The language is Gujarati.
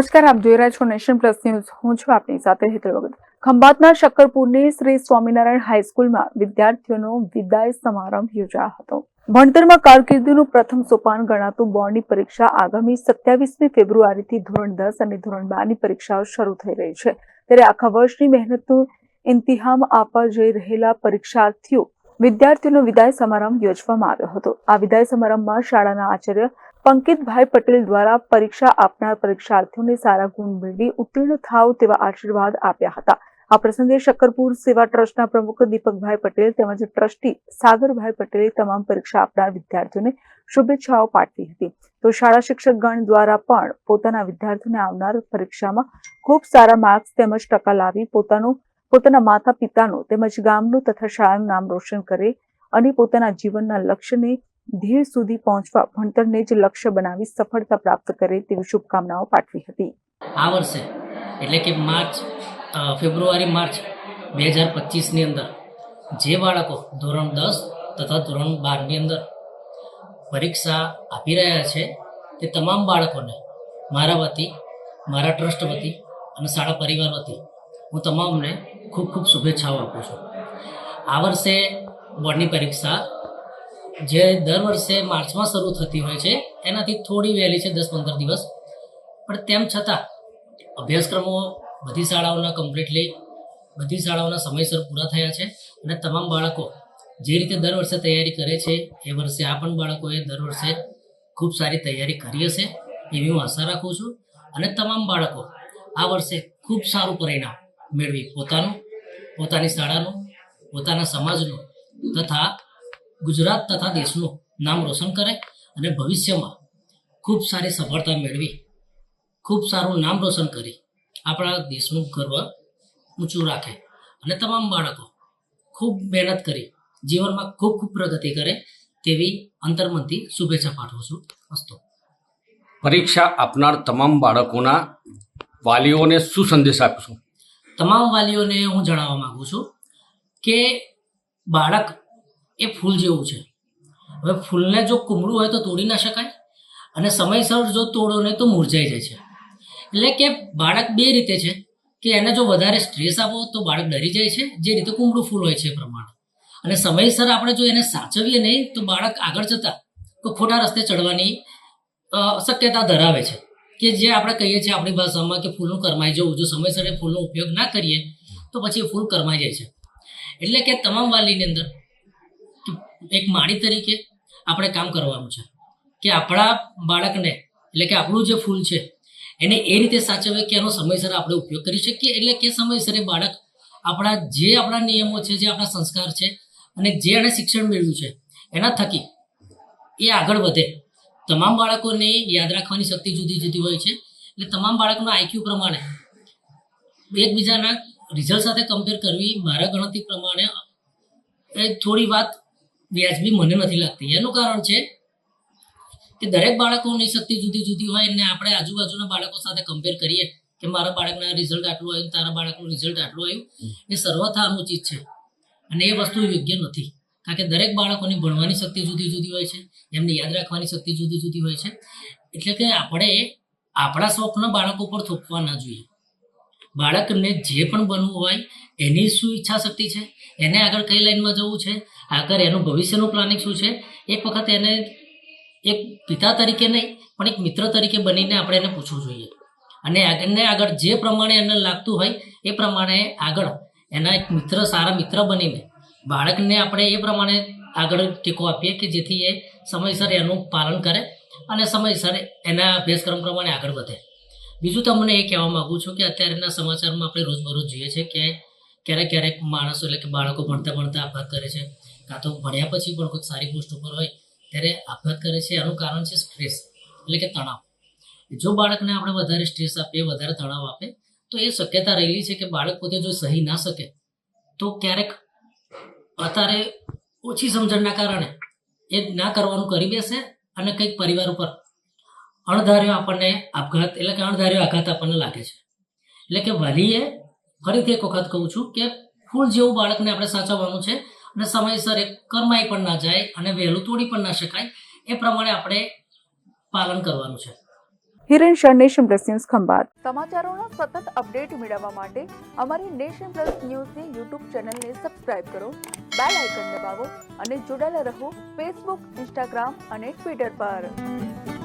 નમસ્કાર, આપ જોઈ રહ્યા છો નેશન પ્લસ ન્યૂઝ. હું છું આપની સાથે હેતલ વગત ખંભાતના શક્કરપુરની શ્રી સ્વામિનારાયણ હાઈસ્કૂલમાં વિદ્યાર્થીઓનો વિદાય સમારંભ યોજાયો હતો. ભણતરમાં કારકિર્દીનું પ્રથમ સોપાન ગણાતું બોર્ડની પરીક્ષા આગામી સત્યાવીસમી ફેબ્રુઆરીથી ધોરણ દસ અને ધોરણ બારની પરીક્ષાઓ શરૂ થઈ રહી છે. ત્યારે આખા વર્ષની મહેનતનું ઇમ્તિહામ આપવા જઈ રહેલા પરીક્ષાર્થીઓ વિદ્યાર્થીઓનો વિદાય સમારંભ યોજવામાં આવ્યો હતો. આ વિદાય સમારંભમાં શાળાના આચાર્ય પંકિતભાઈ પટેલ દ્વારા પરીક્ષા આપનાર પરીક્ષાર્થીઓને સારા ગુણ મેળવી ઉત્તીર્ણ થાવ તેવા આશીર્વાદ આપ્યા હતા. આ પ્રસંગે શક્કરપુર સેવા ટ્રસ્ટના પ્રમુખ દીપકભાઈ પટેલ તેમજ ટ્રસ્ટી સાગરભાઈ પટેલે તમામ પરીક્ષા આપનાર વિદ્યાર્થીઓને શુભેચ્છાઓ પાઠવી હતી. તો શાળા શિક્ષકગણ દ્વારા પણ પોતાના વિદ્યાર્થીઓને આવનાર પરીક્ષામાં ખૂબ સારા માર્ક્સ તેમજ ટકા લાવી પોતાનું, પોતાના માતા પિતાનું તેમજ ગામનું તથા શાળાનું નામ રોશન કરે અને પોતાના જીવનના લક્ષ્યને ધ્યેય સુધી પહોંચવા ભણતરને જ લક્ષ્ય બનાવી સફળતા પ્રાપ્ત કરે તેવી શુભકામનાઓ પાઠવી હતી. આ વર્ષે, એટલે કે માર્ચ ફેબ્રુઆરી, માર્ચ બે હજાર પચીસની અંદર જે બાળકો ધોરણ દસ તથા ધોરણ બારની અંદર પરીક્ષા આપી રહ્યા છે, તે તમામ બાળકોને મારા વતી, મારા ટ્રસ્ટ વતી અને શાળા પરિવાર વતી હું તમામને ખૂબ ખૂબ શુભેચ્છાઓ આપું છું. આ વર્ષે બોર્ડની પરીક્ષા જે દર વર્ષે માર્ચમાં શરૂ થતી હોય છે, એનાથી થોડી વહેલી છે, દસ પંદર દિવસ. પણ તેમ છતાં, અભ્યાસક્રમો બધી શાળાઓના કમ્પ્લીટલી બધી શાળાઓના સમયસર પૂરા થયા છે અને તમામ બાળકો જે રીતે દર વર્ષે તૈયારી કરે છે, એ વર્ષે આ પણ બાળકોએ દર વર્ષે ખૂબ સારી તૈયારી કરી હશે, એવી હું આશા રાખું છું. અને તમામ બાળકો આ વર્ષે ખૂબ સારું પરિણામ મેળવી પોતાનું, પોતાની શાળાનું, પોતાના સમાજનું તથા ગુજરાત તથા દેશનું નામ રોશન કરે અને ભવિષ્યમાં ખૂબ સારી સફળતા મેળવી ખૂબ સારું નામ રોશન કરી આપણા દેશનું ગર્વ ઊંચું રાખે અને તમામ બાળકો ખૂબ મહેનત કરી જીવનમાં ખૂબ ખૂબ પ્રગતિ કરે તેવી અંતર્મનથી શુભેચ્છા પાઠવું છું. અસ્તુ. પરીક્ષા આપનાર તમામ બાળકોના વાલીઓને શું સંદેશ આપીશું? તમામ વાલીઓને હું જણાવવા માગું છું કે બાળક એ ફૂલ જેવું છે. હવે ફૂલને જો કુમળું હોય તો તોડી ના શકાય અને સમયસર જો તોડો ને તો મુરઝાઈ જાય છે. એટલે કે બાળક બે રીતે છે, કે એને જો વધારે સ્ટ્રેસ આપો તો બાળક ડરી જાય છે, જે રીતે કુમળું ફૂલ હોય છે એ પ્રમાણે. અને સમયસર આપણે જો એને સાચવીએ નહીં તો બાળક આગળ જતા તો ખોટા રસ્તે ચડવાની શક્યતા ધરાવે છે. કે જે આપણે કહીએ છીએ આપણી ભાષામાં કે ફૂલનું કરમાઈ જવું, જો સમયસર એ ફૂલનો ઉપયોગ ના કરીએ તો પછી એ ફૂલ કરમાઈ જાય છે. એટલે કે તમામ વાલીની અંદર એક માળી તરીકે આપણે કામ કરવાનું છે કે આપણા બાળકને, એટલે કે આપણું જે ફૂલ છે, એને એ રીતે સાચવે કે એનો સમયસર આપણે ઉપયોગ કરી શકીએ? એટલે કે સમયસર એ બાળક આપણા જે આપણા નિયમો છે, જે આપણા સંસ્કાર છે, અને જે એણે શિક્ષણ મેળવ્યું છે, એના થકી એ આગળ વધે. તમામ બાળકોને યાદ રાખવાની શક્તિ જુદી જુદી હોય છે. એટલે તમામ બાળકનું આઈક્યુ પ્રમાણે એકબીજાના રિઝલ્ટ સાથે કમ્પેર કરવી મારા ગણતરી પ્રમાણે એ થોડી વાત વ્યાજબી મને નથી લાગતી. એનું કારણ છે કે દરેક બાળકોની શક્તિ જુદી જુદી હોય એને આપણે આજુબાજુના બાળકો સાથે કમ્પેર કરીએ કે મારા બાળકના રિઝલ્ટ આટલું આવ્યું, તારા બાળકનું રિઝલ્ટ આટલું આવ્યું, એ સર્વથા અનુચિત છે. અને એ વસ્તુ યોગ્ય નથી. કારણ કે દરેક બાળકોની ભણવાની શક્તિ જુદી જુદી હોય છે, એમને યાદ રાખવાની શક્તિ જુદી જુદી હોય છે. એટલે કે આપણે આપણા શોખને બાળકો પર થોપવા ના જોઈએ. બાળકને જે પણ બનવું હોય એની શું ઈચ્છા શક્તિ છે? એને આગળ કઈ લાઈનમાં જવું છે? આગળ એનું ભવિષ્યનું પ્લાનિંગ શું છે? એક વખત એને એક પિતા તરીકે નહીં, પણ એક મિત્ર તરીકે બનીને આપણે એને પૂછવું જોઈએ. અને આગળને આગળ જે પ્રમાણે એને લાગતું હોય, એ પ્રમાણે આગળ એના એક મિત્ર, સારા મિત્ર બનીને બાળકને આપણે એ પ્રમાણે આગળ ટેકો આપીએ કે જેથી એ સમયસર એનું પાલન કરે અને સમયસર એના અભ્યાસક્રમ પ્રમાણે આગળ વધે. બીજું તમને એ કહેવા માગું છું કે અત્યારના સમાચારમાં આપણે રોજબરોજ જોઈએ છે કે ક્યારેક ક્યારેક માણસો એટલે કે બાળકો ભણતા ભણતા આપઘાત કરે છે. કાં તો ભણ્યા પછી પણ કોઈ સારી પોસ્ટ ઉપર હોય, ત્યારે આપઘાત કરે છે. એનું કારણ છે સ્ટ્રેસ એટલે કે તણાવ. જો બાળકને આપણે વધારે સ્ટ્રેસ આપીએ, વધારે તણાવ આપે, તો એ શક્યતા રહેલી છે કે બાળક પોતે જો સહી ના શકે, તો ક્યારેક અત્યારે ઓછી સમજણના કારણે એ ના કરવાનું કરી બેસે અને કંઈક પરિવાર ઉપર અણધાર્યો આપણને આપઘાત, એટલે કે અણધાર્યો આઘાત આપણને લાગે છે. એટલે કે વાલીએ ફરીથી એક વખત કહું છું કે ફૂલ જેવું બાળકને આપણે સાચવવાનું છે. અને સમયસર એ કરમાઈ પણ ના જાય અને વહેલું તોડી પણ ના શકાય એ પ્રમાણે આપણે પાલન કરવાનું છે. Hiren Shah nation plus news Khambhat. સમાચારોનો સતત અપડેટ મેળવવા માટે અમારી નેશન પ્લસ ન્યૂઝની યુટ્યુબ ચેનલને સબસ્ક્રાઇબ કરો બેલ આઇકન દબાવો અને જોડાયેલા રહો ફેસબુક ઇન્સ્ટાગ્રામ અને ટ્વિટર પર.